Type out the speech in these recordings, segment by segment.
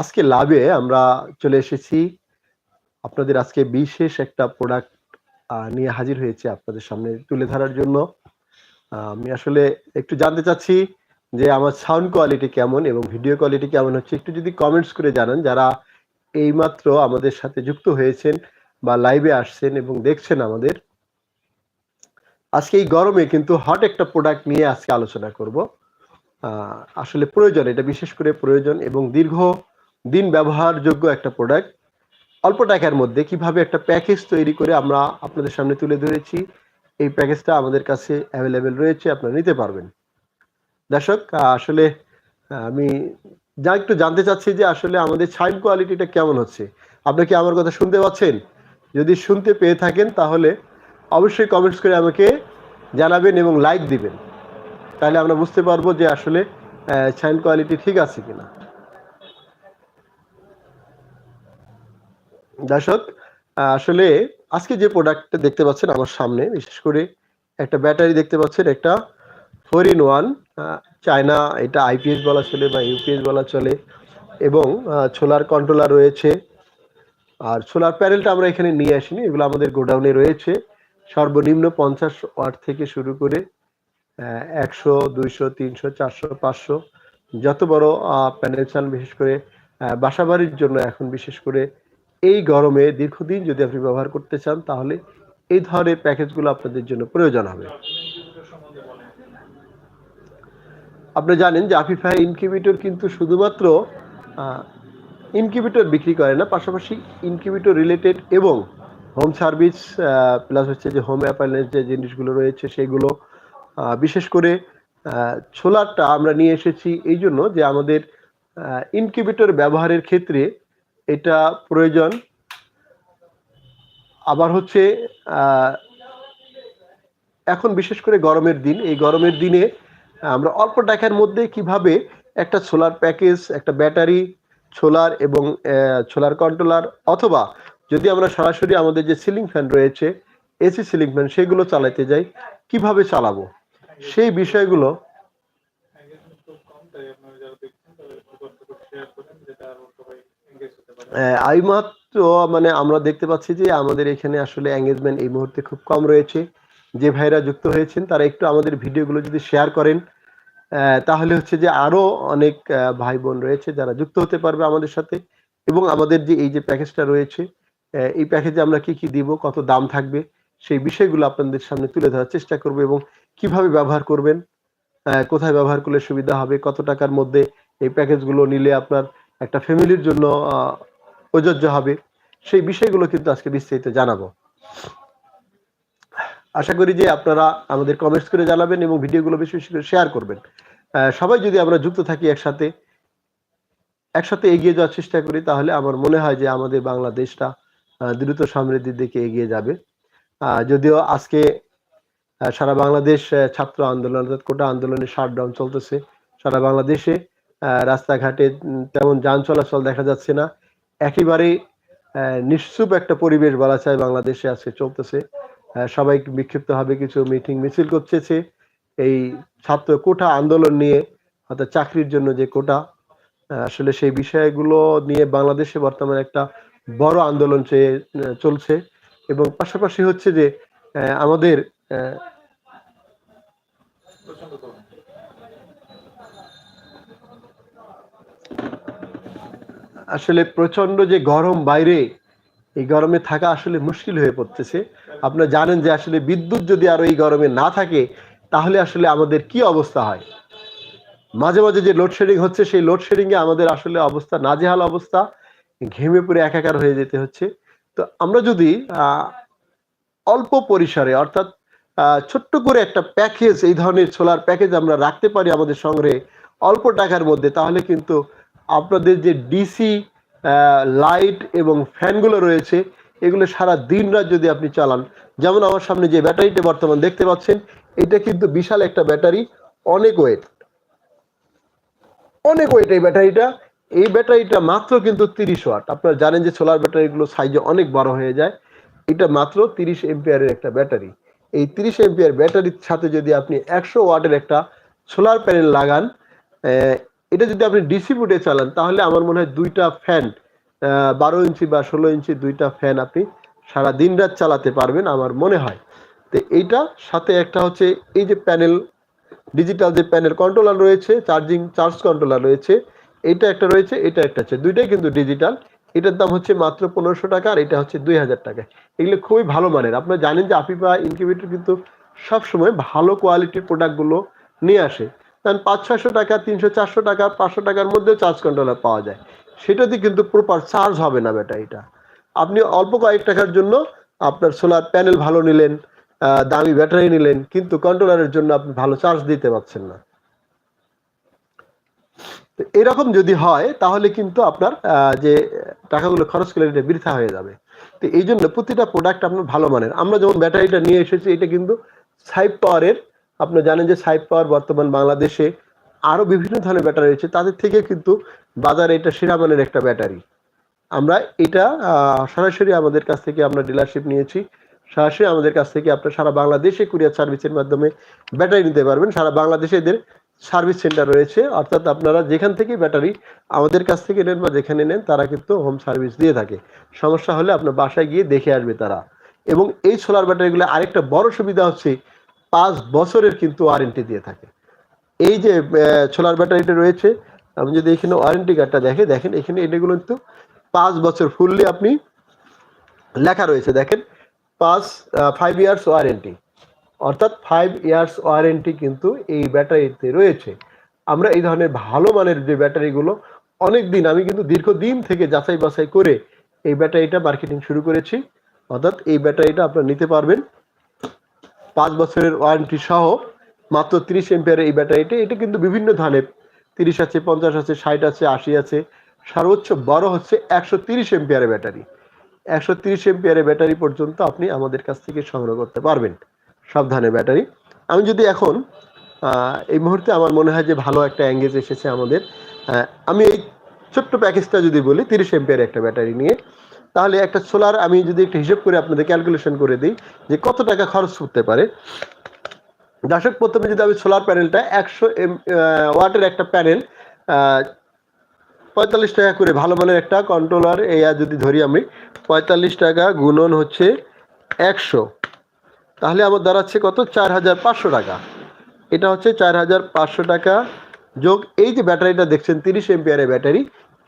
আজকে লাভে আমরা চলে এসেছি। আপনাদের আজকে বিশেষ একটা প্রোডাক্ট নিয়ে হাজির হয়েছে আপনাদের সামনে তুলে ধরার জন্য। আমি আসলে একটু জানতে চাচ্ছি যে আমার সাউন্ড কোয়ালিটি কেমন এবং ভিডিও কোয়ালিটি কেমন হচ্ছে? একটু যদি কমেন্টস করে জানান যারা এইমাত্র আমাদের সাথে যুক্ত হয়েছেন বা লাইভে আসছেন এবং দেখছেন আমাদের। আজকে এই গরমে কিন্তু হট একটা প্রোডাক্ট নিয়ে আজকে আলোচনা করব। আসলে প্রয়োজন, এটা বিশেষ করে প্রয়োজন এবং দীর্ঘ দিন ব্যবহারযোগ্য একটা প্রোডাক্ট অল্প টাকার মধ্যে কীভাবে একটা প্যাকেজ তৈরি করে আমরা আপনাদের সামনে তুলে ধরেছি, এই প্যাকেজটা আমাদের কাছে অ্যাভেলেবেল রয়েছে, আপনারা নিতে পারবেন। দর্শক আসলে আমি যা একটু জানতে চাচ্ছি যে আসলে আমাদের সাউন্ড কোয়ালিটিটা কেমন হচ্ছে? আপনি কি আমার কথা শুনতে পাচ্ছেন? যদি শুনতে পেয়ে থাকেন তাহলে অবশ্যই কমেন্টস করে আমাকে জানাবেন এবং লাইক দিবেন। তাহলে আমরা বুঝতে পারব যে আসলে সাউন্ড কোয়ালিটি ঠিক আছে কিনা। দর্শক, আসলে আজকে যে প্রোডাক্টটা দেখতে পাচ্ছেন আমার সামনে, বিশেষ করে একটা ব্যাটারি দেখতে পাচ্ছেন, একটা ফোর ইন ওয়ান চায়না, এটা আইপিএস বলা চলে বা ইউপিএস বলা চলে, এবং সোলার কন্ট্রোলার রয়েছে। আর সোলার প্যানেলটা আমরা এখানে নিয়ে আসিনি, এগুলো আমাদের গোডাউনে রয়েছে। সর্বনিম্ন পঞ্চাশ ওয়াট থেকে শুরু করে একশো, দুইশো, তিনশো, চারশো, পাঁচশো, যত বড় প্যানেল চান, বিশেষ করে বাসাবাড়ির জন্য এখন বিশেষ করে এই গরমে দীর্ঘদিন যদি আপনি ব্যবহার করতে চান, তাহলে এই ধরনের প্যাকেজগুলো আপনাদের জন্য প্রয়োজন হবে। আপনি জানেন যে আফিফা ইনকিউবেটর কিন্তু শুধুমাত্র ইনকিউবেটর বিক্রি করে না, পাশাপাশি ইনকিউবেটর রিলেটেড এবং হোম সার্ভিস প্লাস হচ্ছে যে হোম অ্যাপ্লায়েন্স যে জিনিসগুলো রয়েছে, সেগুলো বিশেষ করে সোলারটা আমরা নিয়ে এসেছি এই জন্য যে আমাদের ইনকিউবেটর ব্যবহারের ক্ষেত্রে এটা প্রয়োজন। আবার হচ্ছে এখন বিশেষ করে গরমের দিন, এই গরমের দিনে আমরা অল্প টাকার মধ্যে কীভাবে একটা সোলার প্যাকেজ, একটা ব্যাটারি সোলার এবং সোলার কন্ট্রোলার অথবা যদি আমরা সরাসরি আমাদের যে সিলিং ফ্যান রয়েছে, এসি সিলিং ফ্যান, সেগুলো চালাতে যাই, কীভাবে চালাবো? সেই বিষয়গুলো আহ, এইমাত্র মানে আমরা দেখতে পাচ্ছি যে আমাদের এখানে আসলে এঙ্গেজমেন্ট এই মুহূর্তে খুব কম রয়েছে। যে ভাইরা যুক্ত হয়েছেন তারা একটু আমাদের ভিডিওগুলো যদি শেয়ার করেন তাহলে হচ্ছে যে আরও অনেক ভাই বোন রয়েছে যারা যুক্ত হতে পারবে আমাদের সাথে এবং আমাদের যে এই যে প্যাকেজটা রয়েছে এই প্যাকেজে আমরা কি কি দিব কত দাম থাকবে সেই বিষয়গুলো আপনাদের সামনে তুলে ধরার চেষ্টা করব এবং কীভাবে ব্যবহার করবেন? কোথায় ব্যবহার করলে সুবিধা হবে? কত টাকার মধ্যে এই প্যাকেজগুলো নিলে আপনার একটা ফ্যামিলির জন্য প্রযোজ্য হবে? সেই বিষয়গুলো কিন্তু আজকে বিস্তারিত জানাব। আশা করি যে আপনারা আমাদের কমেন্টস করে জানাবেন এবং ভিডিওগুলো বেশি বেশি করে শেয়ার করবেন। সবাই যদি আমরা যুক্ত থাকি একসাথে একসাথে এগিয়ে যাওয়ার চেষ্টা করি, তাহলে আমার মনে হয় যে আমাদের বাংলাদেশটা দ্রুত সমৃদ্ধির দিকে এগিয়ে যাবে। যদিও আজকে সারা বাংলাদেশ ছাত্র আন্দোলন, অর্থাৎ কোটা আন্দোলনের শাটডাউন চলতেছে। সারা বাংলাদেশে রাস্তাঘাটে তেমন যান চলাচল দেখা যাচ্ছে না। একেবারে নিশ্চুপ একটা পরিবেশ বলা যায় বাংলাদেশে আজকে চলতেছে। সবাই বিক্ষিপ্ত হবে কিছু মিটিং মিছিল করতেছে। এই ছাত্র কোটা আন্দোলন নিয়ে, অর্থাৎ চাকরির জন্য যে কোটা আসলে সেই বিষয়গুলো নিয়ে বাংলাদেশে বর্তমানে একটা বড় আন্দোলন চলছে। এবং পাশাপাশি হচ্ছে যে আমাদের আসলে প্রচণ্ড যে গরম বাইরে, এই গরমে থাকা আসলে মুশকিল হয়ে পড়তেছে। আপনারা জানেন যে আসলে বিদ্যুৎ যদি আরও এই গরমে না থাকে, তাহলে আসলে আমাদের কি অবস্থা হয়? মাঝে মাঝে যে লোডশেডিং হচ্ছে, সেই লোডশেডিং এ আমাদের আসলে অবস্থা, নাজেহাল অবস্থা, ঘেমে পড়ে একাকার হয়ে যেতে হচ্ছে। তো আমরা যদি অল্প পরিসরে অর্থাৎ ছোট্ট করে একটা প্যাকেজ এই ধরনের সোলার প্যাকেজ আমরা রাখতে পারি আমাদের সংগ্রহে অল্প টাকার মধ্যে, তাহলে কিন্তু আপনাদের যে ডিসি লাইট এবং ফ্যানগুলো রয়েছে, এগুলো সারা দিন রাত যদি আপনি চালান, যেমন আমার সামনে যে ব্যাটারিটা বর্তমান দেখতে পাচ্ছেন, এটা কিন্তু বিশাল একটা ব্যাটারি, অনেক ওয়েট অনেক ওয়েট এই ব্যাটারিটা। এই ব্যাটারিটা মাত্র কিন্তু তিরিশ ওয়াট। আপনারা জানেন যে সোলার ব্যাটারিগুলো সাইজে অনেক বড় হয়ে যায়। এটা মাত্র তিরিশ এম্পিয়ারের একটা ব্যাটারি। এই তিরিশ এম্পিয়ার ব্যাটারির সাথে যদি আপনি একশো ওয়াটের একটা সোলার প্যানেল লাগান এটা যদি আপনি ডিসি বুটে চালান, তাহলে আমার মনে হয় দুইটা ফ্যান বারো ইঞ্চি বা ষোলো ইঞ্চি দুইটা ফ্যান আপনি সারা দিন রাত চালাতে পারবেন আমার মনে হয়। তো এইটা, সাথে একটা হচ্ছে এই যে প্যানেল ডিজিটাল যে প্যানেল কন্ট্রোলার রয়েছে চার্জিং চার্জ কন্ট্রোলার রয়েছে এটা একটা রয়েছে, এটা একটা আছে। দুইটাই কিন্তু ডিজিটাল এটার দাম হচ্ছে মাত্র পনেরোশো টাকা আর এটা হচ্ছে দুই হাজার টাকা এগুলো খুবই ভালো মানের। আপনারা জানেন যে আপিপা ইনকিউবেটর কিন্তু সবসময় ভালো কোয়ালিটির প্রোডাক্টগুলো নিয়ে আসে। কারণ পাঁচ ছশো টাকা, তিনশো, চারশো টাকা, পাঁচশো টাকার মধ্যেও চার্জ কন্ট্রোলার পাওয়া যায়। সেটাতে কিন্তু প্রপার চার্জ হবে না ব্যাটারিটা আপনি অল্প কয়েক টাকার জন্য আপনার সোলার প্যানেল ভালো নিলেন দামি ব্যাটারি নিলেন, কিন্তু কন্ট্রোলারের জন্য আপনি ভালো চার্জ দিতে পারছেন না। এরকম যদি হয়, তাহলে কিন্তু আপনার যে টাকাগুলো খরচ করলে এটা বৃথা হয়ে যাবে। তো এই জন্য প্রতিটা প্রোডাক্ট আপনার ভালো মানের। আমরা যেমন ব্যাটারিটা নিয়ে এসেছি, এটা কিন্তু সাইপ পাওয়ারের আপনারা জানেন যে সাইপ পাওয়ার বর্তমান বাংলাদেশে আরও বিভিন্ন ধরনের ব্যাটারি রয়েছে, তাদের থেকে কিন্তু বাজারে এটা সেরা মানের একটা ব্যাটারি। আমরা এটা সরাসরি আমাদের কাছ থেকে আমরা ডিলারশিপ নিয়েছি। সরাসরি আমাদের কাছ থেকে আপনার সারা বাংলাদেশে কুরিয়ার সার্ভিসের মাধ্যমে ব্যাটারি নিতে পারবেন। সারা বাংলাদেশে এদের সার্ভিস সেন্টার রয়েছে। অর্থাৎ আপনারা যেখান থেকে ব্যাটারি আমাদের কাছ থেকে নেন বা যেখানে নেন, তারা কিন্তু হোম সার্ভিস দিয়ে থাকে। সমস্যা হলে আপনার বাসায় গিয়ে দেখে আসবে তারা। এবং এই সোলার ব্যাটারিগুলো আরেকটা বড় সুবিধা হচ্ছে পাঁচ বছরের কিন্তু ওয়ারেন্টি দিয়ে থাকে। এই যে সোলার ব্যাটারিটা রয়েছে, আমি যদি এখানে ওয়ারেন্টি কার্ডটা দেখে, দেখেন, এখানে এটাগুলো কিন্তু পাঁচ বছর ফুললি আপনি লেখা রয়েছে, দেখেন, পাঁচ ফাইভ ইয়ার্স ওয়ারেন্টি অর্থাৎ ফাইভ ইয়ার্স ওয়ারেন্টি কিন্তু এই ব্যাটারিতে রয়েছে। আমরা এই ধরনের ভালো মানের যে ব্যাটারিগুলো অনেক দিন আমি কিন্তু দীর্ঘদিন থেকে যাচাই বাছাই করে এই ব্যাটারিটা মার্কেটিং শুরু করেছি। অর্থাৎ এই ব্যাটারিটা আপনারা নিতে পারবেন। বছরের ওয়ারেন্টি সহ মাত্র তিরিশ এম্পিয়ারের এই ব্যাটারিটা। এটা কিন্তু বিভিন্ন ধরনের তিরিশ আছে, পঞ্চাশ আছে, ষাট আছে, আশি আছে। সর্বোচ্চ বড় হচ্ছে একশো তিরিশ এম্পিয়ারের ব্যাটারি। একশো তিরিশ এম্পিয়ারের ব্যাটারি পর্যন্ত আপনি আমাদের কাছ থেকে সংগ্রহ করতে পারবেন সব ধরনের ব্যাটারি। আমি যদি এখন এই মুহূর্তে আমার মনে হয় যে ভালো একটা অ্যাঙ্গেজ এসেছে আমাদের আমি এই ছোট্ট প্যাকেজটা যদি বলি, তিরিশ এম্পিয়ার একটা ব্যাটারি নিয়ে তাহলে একটা সোলার আমি যদি একটা হিসেব করে আপনাদের ক্যালকুলেশন করে দিই যে কত টাকা খরচ করতে পারে। দর্শক, প্রথমে যদি আমি সোলার প্যানেলটা একশো এম ওয়াটের একটা প্যানেল পঁয়তাল্লিশ টাকা করে ভালো মানের একটা কন্ট্রোলার এয়া যদি ধরি আমি, পঁয়তাল্লিশ টাকা গুণন হচ্ছে একশো। তাহলে আমার দাঁড়াচ্ছে কত? চার হাজার পাঁচশো টাকা। এটা হচ্ছে চার হাজার পাঁচশো টাকা যোগ, এই যে ব্যাটারিটা দেখছেন, তিরিশ এমপিয়ারের ব্যাটারি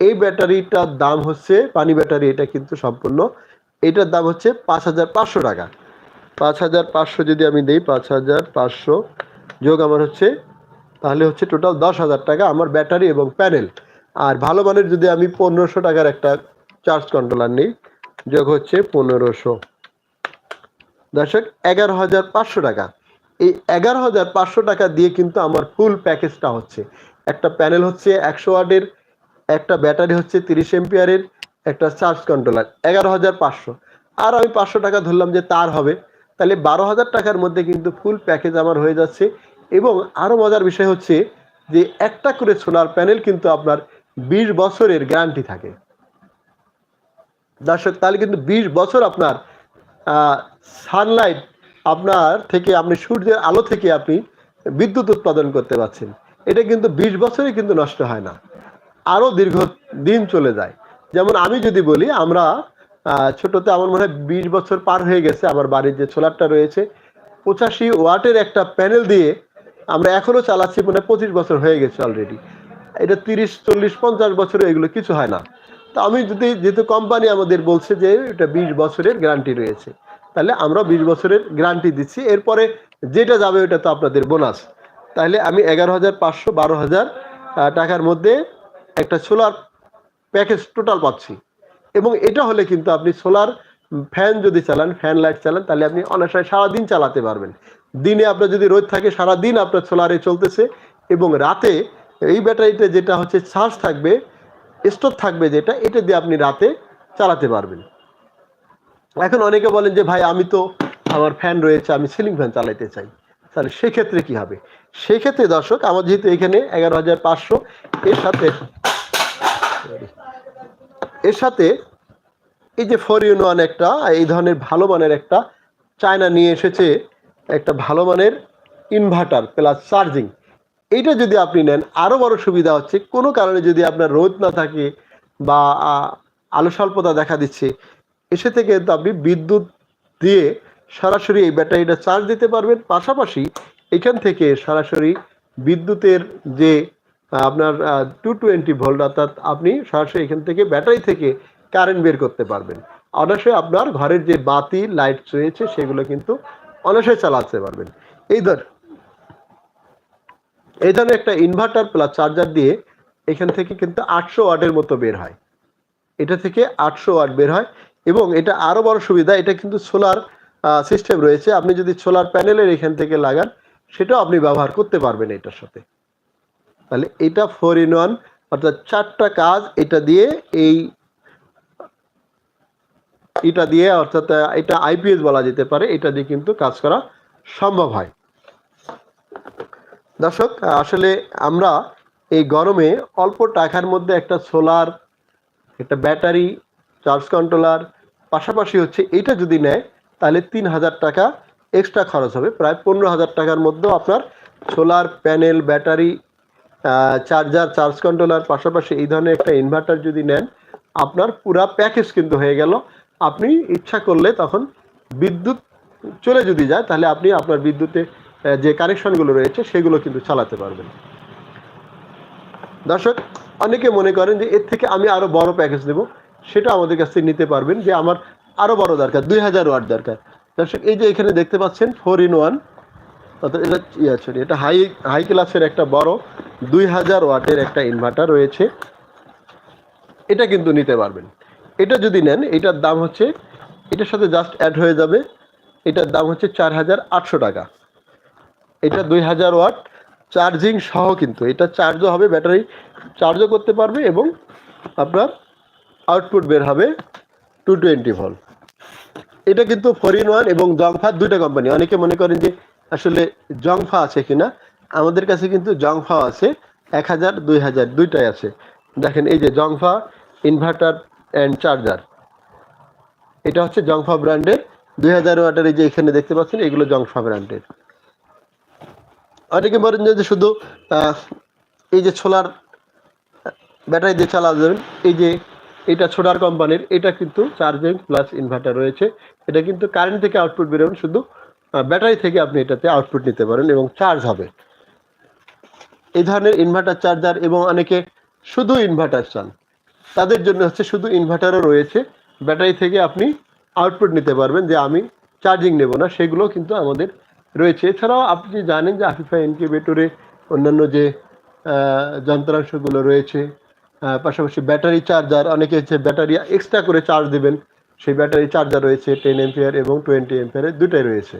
এই ব্যাটারিটার দাম হচ্ছে, পানি ব্যাটারি এটা কিন্তু সম্পূর্ণ, এটার দাম হচ্ছে পাঁচ হাজার পাঁচশো টাকা। পাঁচ হাজার পাঁচশো যদি আমি দিই, পাঁচ হাজার পাঁচশো যোগ আমার হচ্ছে, তাহলে হচ্ছে টোটাল দশ হাজার টাকা আমার ব্যাটারি এবং প্যানেল আর ভালো মানের যদি আমি পনেরোশো টাকার একটা চার্জ কন্ট্রোলার নিই, যোগ হচ্ছে পনেরোশো। দর্শক, এগারো হাজার পাঁচশো টাকা। এই এগারো হাজার পাঁচশো টাকা দিয়ে কিন্তু আমার ফুল প্যাকেজটা হচ্ছে। একটা প্যানেল হচ্ছে একশো ওয়াটের একটা ব্যাটারি হচ্ছে তিরিশ এম্পিয়ারের একটা চার্জ কন্ট্রোলার, এগারো হাজার পাঁচশো। আর আমি পাঁচশো টাকা ধরলাম যে তার হবে। তাহলে বারো হাজার টাকার মধ্যে কিন্তু ফুল প্যাকেজ আমার হয়ে যাচ্ছে। এবং আরও মজার বিষয় হচ্ছে যে একটা করে সোলার প্যানেল কিন্তু আপনার বিশ বছরের গ্যারান্টি থাকে। দর্শক, তাহলে কিন্তু বিশ বছর আপনার সানলাইট আপনার থেকে আপনি সূর্যের আলো থেকে আপনি বিদ্যুৎ উৎপাদন করতে পারছেন। এটা কিন্তু বিশ বছরে কিন্তু নষ্ট হয় না। আরও দীর্ঘ দিন চলে যায়। যেমন আমি যদি বলি, আমরা ছোটতে আমার মনে হয় বিশ বছর পার হয়ে গেছে আমার বাড়ির যে সোলারটা রয়েছে। পঁচাশি ওয়াটের একটা প্যানেল দিয়ে আমরা এখনও চালাচ্ছি মানে পঁচিশ বছর হয়ে গেছে অলরেডি এটা তিরিশ, চল্লিশ, পঞ্চাশ বছরে এগুলো কিছু হয় না। তা আমি যদি, যেহেতু কোম্পানি আমাদের বলছে যে এটা বিশ বছরের গ্যারান্টি রয়েছে, তাহলে আমরা বিশ বছরের গ্যারান্টি দিচ্ছি। এরপরে যেটা যাবে ওটা তো আপনাদের বোনাস তাহলে আমি এগারো হাজার পাঁচশো বারো হাজার টাকার মধ্যে একটা সোলার প্যাকেজ টোটাল পাচ্ছি। এবং এটা হলে কিন্তু আপনি সোলার ফ্যান যদি চালান, ফ্যান লাইট চালান, তাহলে আপনি অনায়াসে সারাদিন চালাতে পারবেন। দিনে আপনার যদি রোদ থাকে, সারাদিন আপনার সোলারে চলতেছে এবং রাতে এই ব্যাটারিতে যেটা হচ্ছে চার্জ থাকবে, স্টোর থাকবে যেটা, এটা দিয়ে আপনি রাতে চালাতে পারবেন। এখন অনেকে বলেন যে, ভাই, আমি তো আমার ফ্যান রয়েছে, আমি সিলিং ফ্যান চালাতে চাই। তাহলে সেক্ষেত্রে কি হবে? সেক্ষেত্রে দর্শক, আমার যেহেতু এখানে এগারো হাজার পাঁচশো, এর সাথে এর সাথে এই যে ফোর ইউন ওয়ান একটা, এই ধরনের ভালো মানের একটা চায়না নিয়ে এসেছে, একটা ভালো মানের ইনভার্টার প্লাস চার্জিং এইটা যদি আপনি নেন আরও বড় সুবিধা হচ্ছে, কোনো কারণে যদি আপনার রোদ না থাকে বা আলো স্বল্পতা দেখা দিচ্ছে, এসে থেকে কিন্তু আপনি বিদ্যুৎ দিয়ে সরাসরি এই ব্যাটারিটা চার্জ দিতে পারবেন। পাশাপাশি এখান থেকে সরাসরি বিদ্যুতের যে আপনার টু টোয়েন্টি ভোল্ট অর্থাৎ আপনি সরাসরি এখান থেকে ব্যাটারি থেকে কারেন্ট বের করতে পারবেন। অনায়াসে আপনার ঘরের যে বাতি লাইট রয়েছে, সেগুলো কিন্তু অনায়াসে চালাতে পারবেন। এই ধর, এই ধরনের একটা ইনভার্টার প্লাস চার্জার দিয়ে এখান থেকে কিন্তু আটশো ওয়াটের মতো বের হয়। এটা থেকে আটশো ওয়াট বের হয় এবং এটা আরও বড় সুবিধা, এটা কিন্তু সোলার সিস্টেম রয়েছে। আপনি যদি সোলার প্যানেলের এখান থেকে লাগান সেটাও আপনি ব্যবহার করতে পারবেন এটার সাথে। তাহলে এটা ফোর ইন ওয়ান অর্থাৎ চারটা কাজ, এটা দিয়ে এই, এটা দিয়ে অর্থাৎ এটা আইপিএস বলা যেতে পারে, এটা দিয়ে কিন্তু কাজ করা সম্ভব হয়। দর্শক, আসলে আমরা এই গরমে অল্প টাকার মধ্যে একটা সোলার একটা ব্যাটারি চার্জ কন্ট্রোলার পাশাপাশি হচ্ছে এটা যদি নেয়, তাহলে তিন হাজার টাকা এক্সট্রা খরচ হবে। প্রায় পনেরো হাজার টাকার মধ্যেও আপনার solar panel battery charger charge controller পাশাপাশি এই ধরনের একটা ইনভার্টার যদি নেন, আপনার পুরা প্যাকেজ কিন্তু হয়ে গেল। আপনি ইচ্ছা করলে তখন বিদ্যুৎ চলে যদি যায়, তাহলে আপনি আপনার বিদ্যুতে যে কানেকশনগুলো রয়েছে, সেগুলো কিন্তু চালাতে পারবেন। দর্শক, অনেকে মনে করেন যে এর থেকে আমি আরও বড় প্যাকেজ নেব সেটা আমাদের কাছ থেকে নিতে পারবেন যে আমার আরও বড় দরকার, দুই হাজার ওয়াট দরকার। দর্শক, এই যে এখানে দেখতে পাচ্ছেন ফোর ইন ওয়ান অর্থাৎ এটা ইয়ে এটা হাই হাই ক্লাসের একটা বড়, দুই হাজার ওয়াটের একটা ইনভার্টার রয়েছে। এটা কিন্তু নিতে পারবেন। এটা যদি নেন, এটার দাম হচ্ছে, এটার সাথে জাস্ট অ্যাড হয়ে যাবে, এটার দাম হচ্ছে চার হাজার আটশো টাকা। এটা দুই হাজার ওয়াট চার্জিং সহ কিন্তু, এটা চার্জও হবে ব্যাটারি চার্জও করতে পারবে এবং আপনার আউটপুট বের হবে টু টোয়েন্টি ভোল্ট এটা কিন্তু ফোর ইন ওয়ান এবং জংফা দুইটা কোম্পানি অনেকে মনে করেন যে আসলে জংফা আছে কিনা। আমাদের কাছে কিন্তু জংফা আছে, এক হাজার, দুই হাজার দুইটাই আছে। দেখেন এই যে জংফা ইনভার্টার অ্যান্ড চার্জার এটা হচ্ছে জংফা ব্র্যান্ডের দুই হাজার ওয়াটার এই যে এখানে দেখতে পাচ্ছেন, এগুলো জংফা ব্র্যান্ডের অনেকে বলেন যে শুধু এই যে সোলার ব্যাটারি দিয়ে চালা যাবেন এই যে এটা ছোটার কোম্পানির, এটা কিন্তু চার্জিং প্লাস ইনভার্টার রয়েছে। এটা কিন্তু কারেন্ট থেকে আউটপুট বেরোবেন শুধু ব্যাটারি থেকে আপনি এটাতে আউটপুট নিতে পারেন এবং চার্জ হবে। এই ধরনের ইনভার্টার চার্জার এবং অনেকে শুধু ইনভার্টার চান। তাদের জন্য হচ্ছে শুধু ইনভার্টারও রয়েছে। ব্যাটারি থেকে আপনি আউটপুট নিতে পারবেন যে আমি চার্জিং নেব না, সেগুলো কিন্তু আমাদের রয়েছে। এছাড়াও আপনি জানেন যে আফিফা ইনকিউবেটরে অন্যান্য যে যন্ত্রাংশগুলো রয়েছে পাশাপাশি ব্যাটারি চার্জার অনেকে হচ্ছে ব্যাটারি এক্সট্রা করে চার্জ দেবেন। সেই ব্যাটারি চার্জার রয়েছে টেন এম্পিয়ার এবং টোয়েন্টি এম্পিয়ারের দুটাই রয়েছে।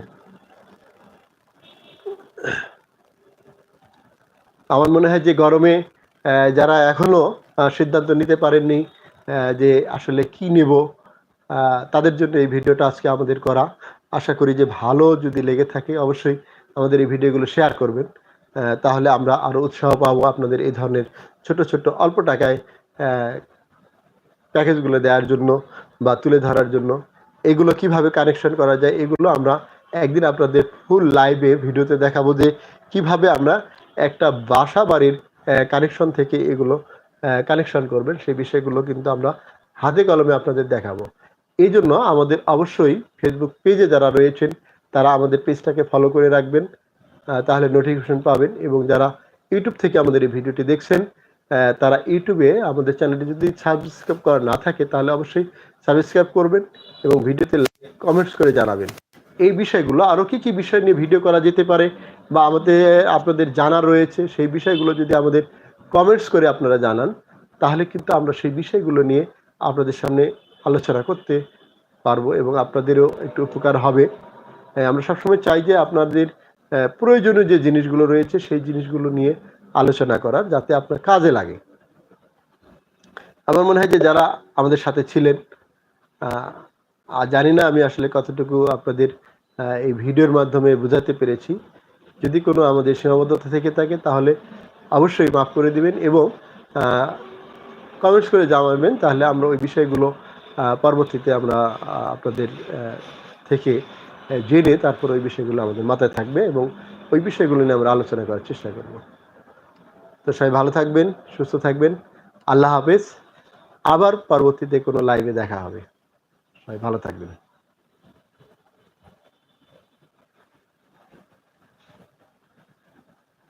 আমার মনে হয় যে গরমে যারা এখনও আহ, সিদ্ধান্ত নিতে পারেননি যে আসলে কি নেব তাদের জন্য এই ভিডিওটা আজকে আমাদের করা। আশা করি যে ভালো যদি লেগে থাকে অবশ্যই আমাদের এই ভিডিওগুলো শেয়ার করবেন। তাহলে আমরা আরও উৎসাহ পাবো আপনাদের এই ধরনের ছোট ছোট অল্প টাকায় প্যাকেজগুলো দেওয়ার জন্য বা তুলে ধরার জন্য। এগুলো কীভাবে কানেকশন করা যায়, এগুলো আমরা একদিন আপনাদের ফুল লাইভে ভিডিওতে দেখাবো যে কীভাবে আমরা একটা বাসা বাড়ির কানেকশন থেকে এগুলো কানেকশন করবেন। সেই বিষয়গুলো কিন্তু আমরা হাতে কলমে আপনাদের দেখাবো। এই জন্য আমাদের অবশ্যই ফেসবুক পেজে যারা রয়েছেন, তারা আমাদের পেজটাকে ফলো করে রাখবেন তাহলে নোটিফিকেশন পাবেন এবং যারা ইউটিউব থেকে আমাদের এই ভিডিওটি দেখছেন তারা ইউটিউবে আমাদের চ্যানেলটি যদি সাবস্ক্রাইব করা না থাকে, তাহলে অবশ্যই সাবস্ক্রাইব করবেন এবং ভিডিওতে কমেন্টস করে জানাবেন। এই বিষয়গুলো আরও কী কী বিষয় নিয়ে ভিডিও করা যেতে পারে বা আমাদের, আপনাদের জানা রয়েছে, সেই বিষয়গুলো যদি আমাদের কমেন্টস করে আপনারা জানান, তাহলে কিন্তু আমরা সেই বিষয়গুলো নিয়ে আপনাদের সামনে আলোচনা করতে পারব এবং আপনাদেরও একটু উপকার হবে। আমরা সবসময় চাই যে আপনাদের প্রয়োজনীয় যে জিনিসগুলো রয়েছে, সেই জিনিসগুলো নিয়ে আলোচনা করার যাতে আপনার কাজে লাগে। আমার মনে হয় যে যারা আমাদের সাথে ছিলেন জানি না আমি আসলে কতটুকু আপনাদের এই ভিডিওর মাধ্যমে বোঝাতে পেরেছি। যদি কোনো আমাদের সীমাবদ্ধতা থেকে থাকে তাহলে অবশ্যই মাফ করে দিবেন এবং কমেন্টস করে জানাবেন। তাহলে আমরা ওই বিষয়গুলো পরবর্তীতে আমরা আপনাদের থেকে জেনে তারপর ওই বিষয়গুলো আমাদের মাথায় থাকবে এবং ওই বিষয়গুলো নিয়ে আমরা আলোচনা করার চেষ্টা করব। তো সবাই ভালো থাকবেন, সুস্থ থাকবেন। আল্লাহ হাফেজ। আবার পরবর্তীতে কোনো লাইভে দেখা হবে। সবাই ভালো থাকবেন।